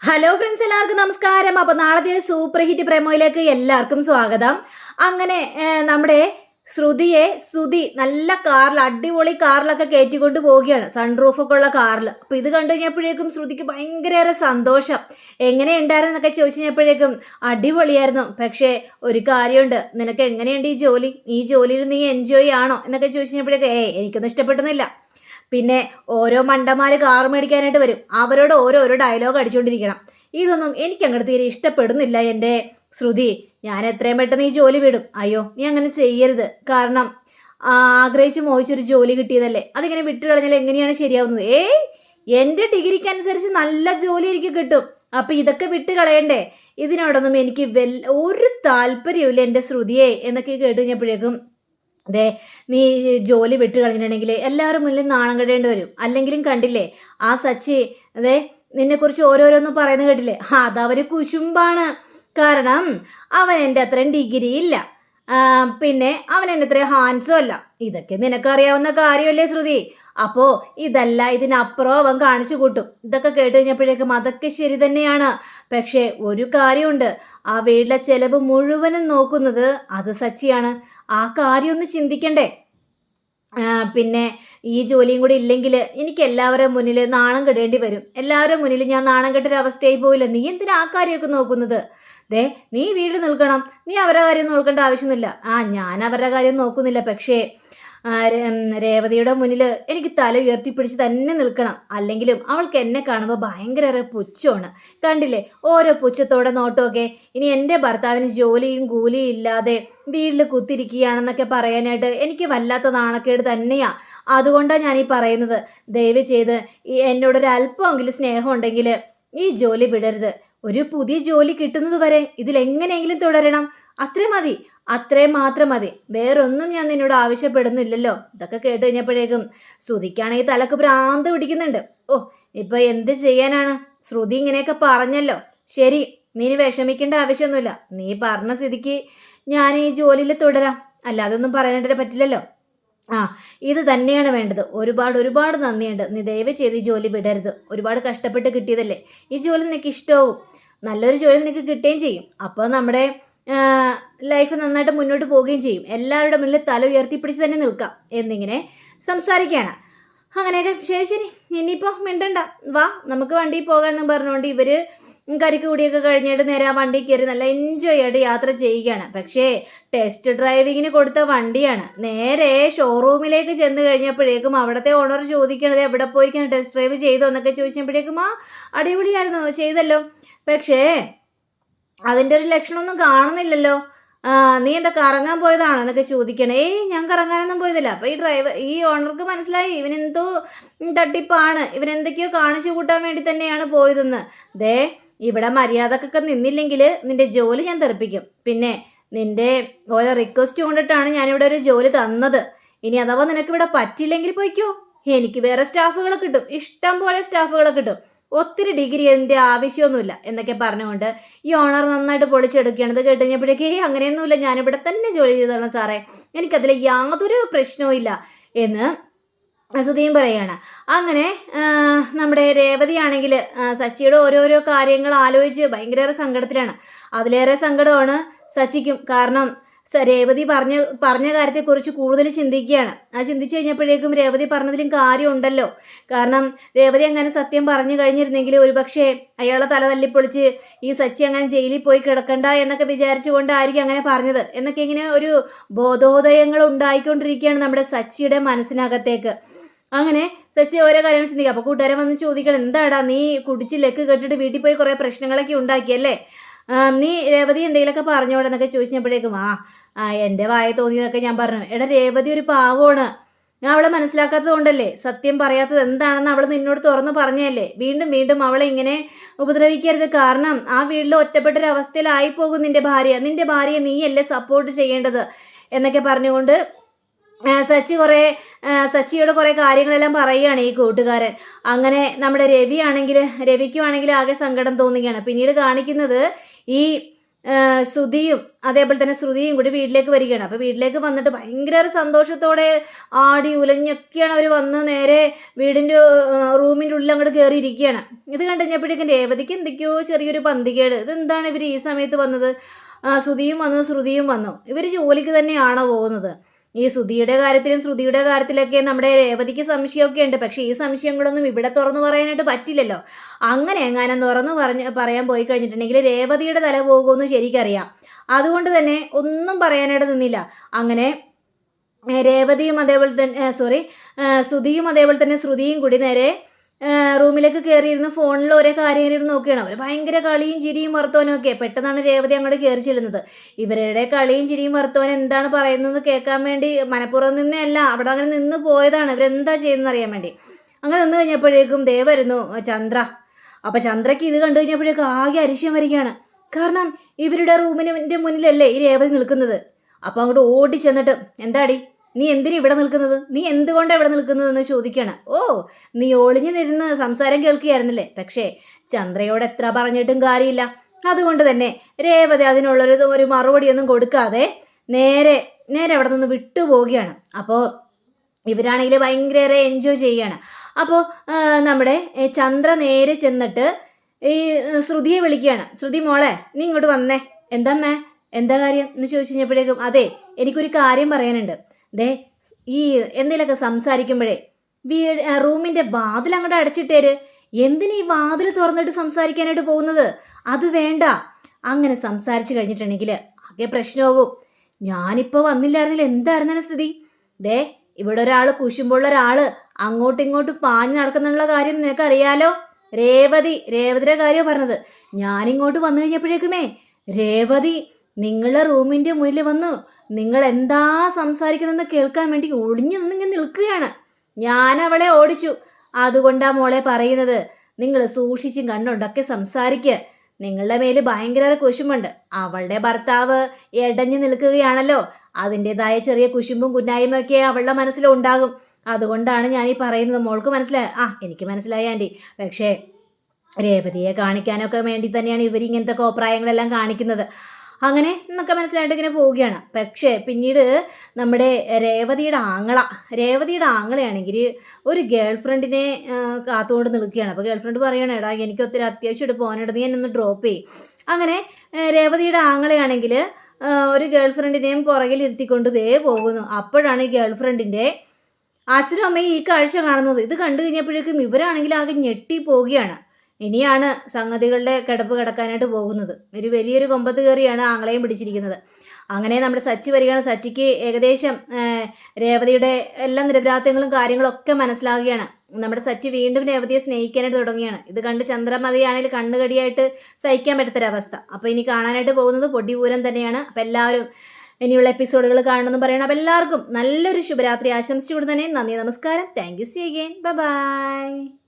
Hello friends എല്ലാവർക്കും നമസ്കാരം. അപ്പോൾ നാളത്തെ ഒരു സൂപ്പർ ഹിറ്റ് പ്രേമോയിലേക്ക് എല്ലാവർക്കും സ്വാഗതം. അങ്ങനെ നമ്മുടെ ശ്രുതിയെ ശ്രുതി നല്ല കാറിൽ അടിപൊളി കാറിലൊക്കെ കയറ്റിക്കൊണ്ട് പോവുകയാണ്. സൺറൂഫൊക്കെ ഉള്ള കാറിൽ. അപ്പോൾ ഇത് കണ്ടു കഴിഞ്ഞപ്പോഴേക്കും ശ്രുതിക്ക് ഭയങ്കരേറെ സന്തോഷം. എങ്ങനെ ഉണ്ടായിരുന്നൊക്കെ ചോദിച്ചു കഴിഞ്ഞപ്പോഴേക്കും അടിപൊളിയായിരുന്നു. പക്ഷേ ഒരു കാര്യമുണ്ട്. നിനക്ക് എങ്ങനെയുണ്ട് ഈ ജോലി? ഈ ജോലിയിൽ നീ എൻജോയ് ആണോ? എന്നൊക്കെ ചോദിച്ചു കഴിഞ്ഞപ്പോഴേക്കും ഏ എനിക്കൊന്നും ഇഷ്ടപ്പെടുന്നില്ല പിന്നെ ഓരോ മണ്ടന്മാർ കാർ മേടിക്കാനായിട്ട് വരും. അവരോട് ഓരോരോ ഡയലോഗ് അടിച്ചുകൊണ്ടിരിക്കണം ഇതൊന്നും എനിക്ക് അങ്ങോട്ട് തീരെ ഇഷ്ടപ്പെടുന്നില്ല എന്റെ ശ്രുതി. ഞാൻ എത്രയും പെട്ടെന്ന് ഈ ജോലി വിടും. അയ്യോ നീ അങ്ങനെ ചെയ്യരുത്. കാരണം ആഗ്രഹിച്ച് മോഹിച്ചൊരു ജോലി കിട്ടിയതല്ലേ? അതിങ്ങനെ വിട്ടു കളഞ്ഞാൽ എങ്ങനെയാണ് ശരിയാവുന്നത്? ഏയ്! എന്റെ ഡിഗ്രിക്ക് അനുസരിച്ച് നല്ല ജോലി എനിക്ക് കിട്ടും. അപ്പം ഇതൊക്കെ വിട്ട് കളയണ്ടേ? ഇതിനോടൊന്നും എനിക്ക് വെൽ ഒരു താല്പര്യമില്ല എന്റെ ശ്രുതിയെ എന്നൊക്കെ കേട്ട് കഴിഞ്ഞപ്പോഴേക്കും ദേ നീ ജോലി വിട്ട് കളഞ്ഞിട്ടുണ്ടെങ്കിൽ എല്ലാവരും മുന്നിൽ നാണം കെടേണ്ടി വരും. അല്ലെങ്കിലും കണ്ടില്ലേ ആ സച്ചി അതെ നിന്നെക്കുറിച്ച് ഓരോരോന്നും പറയുന്നത് കേട്ടില്ലേ? ആ അതവർ കുശുമ്പാണ്. കാരണം അവൻ എന്റെ അത്രയും ഡിഗ്രി ഇല്ല. പിന്നെ അവൻ എന്റെ അത്രയും ഹാൻസും അല്ല. ഇതൊക്കെ നിനക്കറിയാവുന്ന കാര്യമല്ലേ ശ്രുതി? അപ്പോൾ ഇതല്ല ഇതിനപ്പുറം അവൻ കാണിച്ചു കൂട്ടും. ഇതൊക്കെ കേട്ട് കഴിഞ്ഞപ്പോഴേക്കും അതൊക്കെ ശരി തന്നെയാണ്. പക്ഷേ ഒരു കാര്യമുണ്ട്. ആ വീട്ടിലെ ചെലവ് മുഴുവനും നോക്കുന്നത് അത് സച്ചിയാണ്. ആ കാര്യം ഒന്ന് ചിന്തിക്കണ്ടേ പിന്നെ ഈ ജോലിയും കൂടി ഇല്ലെങ്കിൽ എനിക്ക് എല്ലാവരും മുന്നിൽ നാണം കെടേണ്ടി വരും. എല്ലാവരും മുന്നിൽ ഞാൻ നാണം കെട്ടൊരവസ്ഥയായി പോയില്ല നീ എന്തിനാ ആ കാര്യമൊക്കെ നോക്കുന്നത്? ദേ നീ വീട് നിൽക്കണം. നീ അവരുടെ കാര്യം നോക്കേണ്ട ആവശ്യമൊന്നുമില്ല. ആ ഞാൻ അവരുടെ കാര്യം നോക്കുന്നില്ല. പക്ഷേ രേവതിയുടെ മുന്നിൽ എനിക്ക് തല ഉയർത്തിപ്പിടിച്ച് തന്നെ നിൽക്കണം. അല്ലെങ്കിലും അവൾക്ക് എന്നെ കാണുമ്പോൾ ഭയങ്കര പുച്ഛമാണ്. കണ്ടില്ലേ? ഓരോ പുച്ഛത്തോടെ നോട്ടമൊക്കെ. ഇനി എന്റെ ഭർത്താവിന് ജോലിയും കൂലിയും ഇല്ലാതെ വീട്ടിൽ കുത്തിരിക്കുകയാണെന്നൊക്കെ പറയാനായിട്ട് എനിക്ക് വല്ലാത്ത നാണക്കേട് തന്നെയാണ് അതുകൊണ്ടാണ് ഞാൻ ഈ പറയുന്നത്. ദയവ് ചെയ്ത് ഈ എന്നോടൊരു അല്പമെങ്കിലും സ്നേഹം ഉണ്ടെങ്കിൽ ഈ ജോലി വിടരുത്. ഒരു പുതിയ ജോലി കിട്ടുന്നത് വരെ ഇതിലെങ്ങനെയെങ്കിലും തുടരണം. അത്ര മതി. അത്രയും മാത്രം മതി. വേറൊന്നും ഞാൻ നിന്നോട് ആവശ്യപ്പെടുന്നില്ലല്ലോ. ഇതൊക്കെ കേട്ട് കഴിഞ്ഞപ്പോഴേക്കും ശ്രുതിക്കാണെങ്കിൽ തലക്ക് ഭ്രാന്ത് പിടിക്കുന്നുണ്ട്. ഓ ഇപ്പൊ എന്ത് ചെയ്യാനാണ്? ശ്രുതി ഇങ്ങനെയൊക്കെ പറഞ്ഞല്ലോ. ശരി നീ വിഷമിക്കേണ്ട ആവശ്യമൊന്നുമില്ല. നീ പറഞ്ഞ സ്ഥിതിക്ക് ഞാൻ ഈ ജോലിയിൽ തുടരാം. അല്ലാതെ ഒന്നും പറയാനായിട്ട് പറ്റില്ലല്ലോ. ആ ഇത് തന്നെയാണ് വേണ്ടത്. ഒരുപാട് ഒരുപാട് നന്ദിയുണ്ട്. നീ ദയവ് ചെയ്ത് ഈ ജോലി വിടരുത്. ഒരുപാട് കഷ്ടപ്പെട്ട് കിട്ടിയതല്ലേ? ഈ ജോലി നിനക്ക് ഇഷ്ടവും നല്ലൊരു ജോലി നിനക്ക് കിട്ടുകയും ചെയ്യും. അപ്പോൾ നമ്മുടെ ലൈഫ് നന്നായിട്ട് മുന്നോട്ട് പോവുകയും ചെയ്യും. എല്ലാവരുടെ മുന്നിൽ തല ഉയർത്തിപ്പിടിച്ച് തന്നെ നിൽക്കാം എന്നിങ്ങനെ സംസാരിക്കുകയാണ്. അങ്ങനെയൊക്കെ ശരി ശരി. ഇനിയിപ്പോൾ മിണ്ടണ്ട. വാ നമുക്ക് വണ്ടിയിൽ പോകാമെന്നും പറഞ്ഞുകൊണ്ട് ഇവർ കരിക്ക് കൂടിയൊക്കെ കഴിഞ്ഞിട്ട് നേരെ ആ വണ്ടി കയറി നല്ല എൻജോയ് ആയിട്ട് യാത്ര ചെയ്യുകയാണ്. പക്ഷേ ടെസ്റ്റ് ഡ്രൈവിങ്ങിന് കൊടുത്ത വണ്ടിയാണ്. നേരെ ഷോറൂമിലേക്ക് ചെന്ന് കഴിഞ്ഞപ്പോഴേക്കും അവിടുത്തെ ഓണർ ചോദിക്കണത് എവിടെ പോയിക്കാണ് ടെസ്റ്റ് ഡ്രൈവ് ചെയ്തോ എന്നൊക്കെ ചോദിച്ചപ്പോഴേക്കും ആ അടിപൊളിയായിരുന്നു ചെയ്തല്ലോ. പക്ഷേ അതിന്റെ ഒരു ലക്ഷണമൊന്നും കാണുന്നില്ലല്ലോ. നീ എന്താ കറങ്ങാൻ പോയതാണോ എന്നൊക്കെ ചോദിക്കണേ. ഏയ് ഞാൻ കറങ്ങാനൊന്നും പോയതില്ല. അപ്പോൾ ഈ ഡ്രൈവർ ഈ ഓണർക്ക് മനസ്സിലായി ഇവനെന്തോ തട്ടിപ്പാണ്. ഇവനെന്തൊക്കെയോ കാണിച്ചു കൂട്ടാൻ വേണ്ടി തന്നെയാണ് പോയതെന്ന്. ദേ ഇവിടെ മര്യാദക്കൊക്കെ നിന്നില്ലെങ്കിൽ നിന്റെ ജോലി ഞാൻ തെറിപ്പിക്കും. പിന്നെ നിന്റെ ഓരോ റിക്വസ്റ്റ് കൊണ്ടിട്ടാണ് ഞാനിവിടെ ഒരു ജോലി തന്നത്. ഇനി അഥവാ നിനക്ക് ഇവിടെ പറ്റില്ലെങ്കിൽ പോയിക്കോ. എനിക്ക് വേറെ സ്റ്റാഫുകളെ കിട്ടും. ഇഷ്ടം പോലെ സ്റ്റാഫുകളെ കിട്ടും. ഒത്തിരി ഡിഗ്രി എന്റെ ആവശ്യമൊന്നുമില്ല എന്നൊക്കെ പറഞ്ഞുകൊണ്ട് ഈ ഓണർ നന്നായിട്ട് പൊളിച്ചെടുക്കുകയാണ്. ഇത് കേട്ട് കഴിഞ്ഞപ്പോഴേക്ക് ഏയ് അങ്ങനെയൊന്നുമില്ല. ഞാനിവിടെ തന്നെ ജോലി ചെയ്തതാണ് സാറേ. എനിക്കതിൽ യാതൊരു പ്രശ്നവും ഇല്ല. എന്ന് സുധീം പറയുകയാണ് അങ്ങനെ നമ്മുടെ രേവതിയാണെങ്കിൽ സച്ചിയുടെ ഓരോരോ കാര്യങ്ങൾ ആലോചിച്ച് ഭയങ്കരേറെ സങ്കടത്തിലാണ്. അതിലേറെ സങ്കടമാണ് സച്ചിക്കും. കാരണം രേവതി പറഞ്ഞ പറഞ്ഞ കാര്യത്തെക്കുറിച്ച് കൂടുതൽ ചിന്തിക്കുകയാണ്. ആ ചിന്തിച്ചു കഴിഞ്ഞപ്പോഴേക്കും രേവതി പറഞ്ഞതിലും കാര്യമുണ്ടല്ലോ. കാരണം രേവതി അങ്ങനെ സത്യം പറഞ്ഞു കഴിഞ്ഞിരുന്നെങ്കിൽ ഒരുപക്ഷെ അയാളെ തല തല്ലിപ്പൊളിച്ച് ഈ സച്ചി അങ്ങനെ ജയിലിൽ പോയി കിടക്കണ്ട എന്നൊക്കെ വിചാരിച്ചുകൊണ്ടായിരിക്കും അങ്ങനെ പറഞ്ഞത്. എന്നൊക്കെ ഇങ്ങനെ ഒരു ബോധോദയങ്ങൾ ഉണ്ടായിക്കൊണ്ടിരിക്കുകയാണ് നമ്മുടെ സച്ചിയുടെ മനസ്സിനകത്തേക്ക്. അങ്ങനെ സച്ചി ഓരോ കാര്യങ്ങൾ ചിന്തിക്കുക അപ്പോൾ കൂട്ടുകാരെ വന്ന് ചോദിക്കണം എന്താടാ നീ കുടിച്ച് ലെക്ക് കെട്ടിട്ട് വീട്ടിൽ പോയി കുറേ പ്രശ്നങ്ങളൊക്കെ ഉണ്ടാക്കിയല്ലേ? നീ രേവതി എന്തെങ്കിലുമൊക്കെ പറഞ്ഞോടെ എന്നൊക്കെ ചോദിച്ചപ്പോഴേക്കും ആ എന്റെ വായ തോന്നിയതൊക്കെ ഞാൻ പറഞ്ഞു. എടാ രേവതി ഒരു പാവമാണ്. ഞാൻ അവളെ മനസ്സിലാക്കാത്തത് കൊണ്ടല്ലേ? സത്യം പറയാത്തത് എന്താണെന്ന് അവൾ നിന്നോട് തുറന്നു പറഞ്ഞല്ലേ വീണ്ടും വീണ്ടും അവളെ ഇങ്ങനെ ഉപദ്രവിക്കരുത്. കാരണം ആ വീട്ടിൽ ഒറ്റപ്പെട്ടൊരവസ്ഥയിലായി പോകും നിന്റെ ഭാര്യ. നിന്റെ ഭാര്യയെ നീയല്ലേ സപ്പോർട്ട് ചെയ്യേണ്ടത്? എന്നൊക്കെ പറഞ്ഞുകൊണ്ട് സച്ചി കുറേ സച്ചിയോട് കുറേ കാര്യങ്ങളെല്ലാം പറയുകയാണ് ഈ കൂട്ടുകാരൻ. അങ്ങനെ നമ്മുടെ രവി ആണെങ്കിൽ രവിക്കും ആണെങ്കിൽ ആകെ സങ്കടം തോന്നുകയാണ്. പിന്നീട് കാണിക്കുന്നത് ഈ ശ്രുതിയും അതേപോലെ തന്നെ ശ്രുതിയും കൂടി വീട്ടിലേക്ക് വരികയാണ്. അപ്പോൾ വീട്ടിലേക്ക് വന്നിട്ട് ഭയങ്കര സന്തോഷത്തോടെ ആടി ഉലഞ്ഞൊക്കെയാണ് അവർ വന്ന് നേരെ വീടിന്റെ റൂമിന്റെ ഉള്ളിൽ അങ്ങോട്ട് കയറി ഇരിക്കുകയാണ് ഇത് കണ്ടു കഴിഞ്ഞപ്പോഴേക്കും രേവതിക്ക് എന്തൊക്കെയോ ചെറിയൊരു പന്തികേട്. ഇതെന്താണ് ഇവർ ഈ സമയത്ത് വന്നത്? ശ്രുതിയും വന്നു ശ്രുതിയും വന്നു. ഇവർ ജോലിക്ക് തന്നെയാണോ പോകുന്നത്? ഈ ശ്രുതിയുടെ കാര്യത്തിലും ശ്രുതിയുടെ കാര്യത്തിലൊക്കെ നമ്മുടെ രേവതിക്ക് സംശയമൊക്കെ ഉണ്ട്. പക്ഷേ ഈ സംശയങ്ങളൊന്നും ഇവിടെ തുറന്നു പറയാനായിട്ട് പറ്റില്ലല്ലോ. അങ്ങനെ എങ്ങാനും തുറന്നു പറഞ്ഞ് പറയാൻ പോയി കഴിഞ്ഞിട്ടുണ്ടെങ്കിൽ രേവതിയുടെ തല പോകുമെന്ന് ശരിക്കറിയാം. അതുകൊണ്ട് തന്നെ ഒന്നും പറയാനായിട്ട് നിന്നില്ല. അങ്ങനെ രേവതിയും അതേപോലെ തന്നെ സോറി ശ്രുതിയും അതേപോലെ തന്നെ ശ്രുതിയും കൂടി നേരെ റൂമിലേക്ക് കയറിയിരുന്ന് ഫോണിൽ ഓരോ കാര്യങ്ങൾ ഇരുന്ന് നോക്കിയാണ് അവർ ഭയങ്കര കളിയും ചിരിയും വർത്തവനും ഒക്കെ. പെട്ടെന്നാണ് രേവതി അങ്ങോട്ട് കയറി ചെല്ലുന്നത്. ഇവരുടെ കളിയും ചിരിയും വർത്തവൻ എന്താണ് പറയുന്നത് കേൾക്കാൻ വേണ്ടി മനപ്പുറം നിന്നല്ല അവിടെ അങ്ങനെ നിന്ന് പോയതാണ്. ഇവരെന്താ ചെയ്യുന്നത് അറിയാൻ വേണ്ടി. അങ്ങനെ നിന്ന് കഴിഞ്ഞപ്പോഴേക്കും ദേ വരുന്നു ചന്ദ്ര. അപ്പോൾ ചന്ദ്രയ്ക്ക് ഇത് കണ്ടു കഴിഞ്ഞപ്പോഴേക്കും ആകെ അരിശം വരികയാണ്. കാരണം ഇവരുടെ റൂമിന്റെ മുന്നിലല്ലേ ഈ രേവതി നിൽക്കുന്നത്? അപ്പോൾ അങ്ങോട്ട് ഓടി ചെന്നിട്ട് എന്താടി? നീ എന്തിനാ ഇവിടെ നിൽക്കുന്നത്? നീ എന്തുകൊണ്ടാണ് ഇവിടെ നിൽക്കുന്നതെന്ന് ചോദിക്കുകയാണ് ഓ നീ ഒളിഞ്ഞു നിരുന്ന് സംസാരം കേൾക്കുകയായിരുന്നില്ലേ? പക്ഷേ ചന്ദ്രയോട് എത്ര പറഞ്ഞിട്ടും കാര്യമില്ല. അതുകൊണ്ട് തന്നെ രേവതി അതിനുള്ളൊരു ഒരു മറുപടിയൊന്നും കൊടുക്കാതെ നേരെ നേരെ അവിടെ നിന്ന് വിട്ടുപോവുകയാണ്. അപ്പോൾ ഇവരാണെങ്കിൽ ഭയങ്കര എൻജോയ് ചെയ്യുകയാണ്. അപ്പോൾ നമ്മുടെ ചന്ദ്ര നേരെ ചെന്നിട്ട് ഈ ശ്രുതിയെ വിളിക്കുകയാണ്. ശ്രുതി മോളെ നീ ഇങ്ങോട്ട് വന്നേ. എന്താ എന്താ കാര്യം? എന്ന് ചോദിച്ചു കഴിഞ്ഞപ്പോഴേക്കും അതെ എനിക്കൊരു കാര്യം പറയാനുണ്ട്. ദേ ഈ എന്തെങ്കിലുമൊക്കെ സംസാരിക്കുമ്പോഴേ വീട് റൂമിന്റെ വാതിൽ അങ്ങോട്ട് അടച്ചിട്ടേര്. എന്തിനീ വാതിൽ തുറന്നിട്ട് സംസാരിക്കാനായിട്ട് പോകുന്നത്? അത് വേണ്ട. അങ്ങനെ സംസാരിച്ച് കഴിഞ്ഞിട്ടുണ്ടെങ്കിൽ ആകെ പ്രശ്നമാകും. ഞാനിപ്പോൾ വന്നില്ലായിരുന്നില്ല. എന്തായിരുന്നു സ്ഥിതി? ദേ ഇവിടെ ഒരാൾ കുശുമ്പുള്ള ഒരാൾ അങ്ങോട്ടും ഇങ്ങോട്ടും പാഞ്ഞു നടക്കുന്നുള്ള കാര്യം നിനക്കറിയാലോ? രേവതി രേവതിയുടെ കാര്യം പറഞ്ഞത്. ഞാനിങ്ങോട്ട് വന്നു കഴിഞ്ഞപ്പോഴേക്കുമേ രേവതി നിങ്ങളുടെ റൂമിന്റെ മുന്നിൽ വന്നു നിങ്ങൾ എന്താ സംസാരിക്കുന്നതെന്ന് കേൾക്കാൻ വേണ്ടി ഒളിഞ്ഞു നിന്നിങ്ങനെ നിൽക്കുകയാണ്. ഞാൻ അവളെ ഓടിച്ചു. അതുകൊണ്ടാ മോളെ പറയുന്നത്. നിങ്ങൾ സൂക്ഷിച്ചും കണ്ടുണ്ടൊക്കെ സംസാരിക്കുക നിങ്ങളുടെ മേൽ ഭയങ്കര കുശുമുണ്ട് അവളുടെ ഭർത്താവ് എടഞ്ഞു നിൽക്കുകയാണല്ലോ. അതിന്റെതായ ചെറിയ കുശുമ്പും കുന്നായ്മയൊക്കെ അവളുടെ മനസ്സിലുണ്ടാകും അതുകൊണ്ടാണ് ഞാൻ ഈ പറയുന്നത്. മോൾക്ക് മനസ്സിലായ ആ എനിക്ക് മനസ്സിലായി ആന്റി. പക്ഷേ രേവതിയെ കാണിക്കാനൊക്കെ വേണ്ടി തന്നെയാണ് ഇവർ ഇങ്ങനത്തെ കോപ്രായങ്ങളെല്ലാം കാണിക്കുന്നത്. അങ്ങനെ എന്നൊക്കെ മനസ്സിലായിട്ട് ഇങ്ങനെ പോവുകയാണ്. പക്ഷേ പിന്നീട് നമ്മുടെ രേവതിയുടെ ആങ്ങള രേവതിയുടെ ആങ്ങളയാണെങ്കിൽ ഒരു ഗേൾ ഫ്രണ്ടിനെ കാത്തുകൊണ്ട് നിൽക്കുകയാണ്. അപ്പോൾ ഗേൾ ഫ്രണ്ട് പറയണം എടാ എനിക്ക് ഒത്തിരി അത്യാവശ്യമായിട്ട് ഇട്ട് നീ എന്നെ ഒന്ന് ഡ്രോപ്പ് ചെയ്യും. അങ്ങനെ രേവതിയുടെ ആങ്ങളയാണെങ്കിൽ ഒരു ഗേൾ ഫ്രണ്ടിനെയും പുറകിലിരുത്തിക്കൊണ്ട് ദേ പോകുന്നു. അപ്പോഴാണ് ഈ ഗേൾ ഫ്രണ്ടിന്റെ അച്ഛനും അമ്മയും ഈ കാഴ്ച കാണുന്നത്. ഇത് കണ്ടു കഴിഞ്ഞപ്പോഴേക്കും ഇവരാണെങ്കിൽ ആകെ ഞെട്ടി പോവുകയാണ്. ഇനിയാണ് സംഗതികളുടെ കിടപ്പ് കിടക്കാനായിട്ട് പോകുന്നത്. ഒരു വലിയൊരു കൊമ്പത്ത് കയറിയാണ് ആങ്ങളെയും പിടിച്ചിരിക്കുന്നത്. അങ്ങനെ നമ്മുടെ സച്ചി വരികയാണ്. സച്ചിക്ക് ഏകദേശം രേവതിയുടെ എല്ലാ നിരപരാധങ്ങളും കാര്യങ്ങളും ഒക്കെ മനസ്സിലാകുകയാണ് നമ്മുടെ സച്ചി വീണ്ടും രേവതിയെ സ്നേഹിക്കാനായിട്ട് തുടങ്ങുകയാണ്. ഇത് കണ്ട് ചന്ദ്രമതിയാണെങ്കിൽ കണ്ണുകടിയായിട്ട് സഹിക്കാൻ പറ്റത്തൊരവസ്ഥ. അപ്പോൾ ഇനി കാണാനായിട്ട് പോകുന്നത് പൊടിപൂരം തന്നെയാണ്. അപ്പോൾ എല്ലാവരും ഇനിയുള്ള എപ്പിസോഡുകൾ കാണണമെന്ന് പറയണം. അപ്പോൾ എല്ലാവർക്കും നല്ലൊരു ശുഭരാത്രി. ആശംസിച്ചുകൊണ്ട് തന്നെ നന്ദി നമസ്കാരം. Thank you see again bye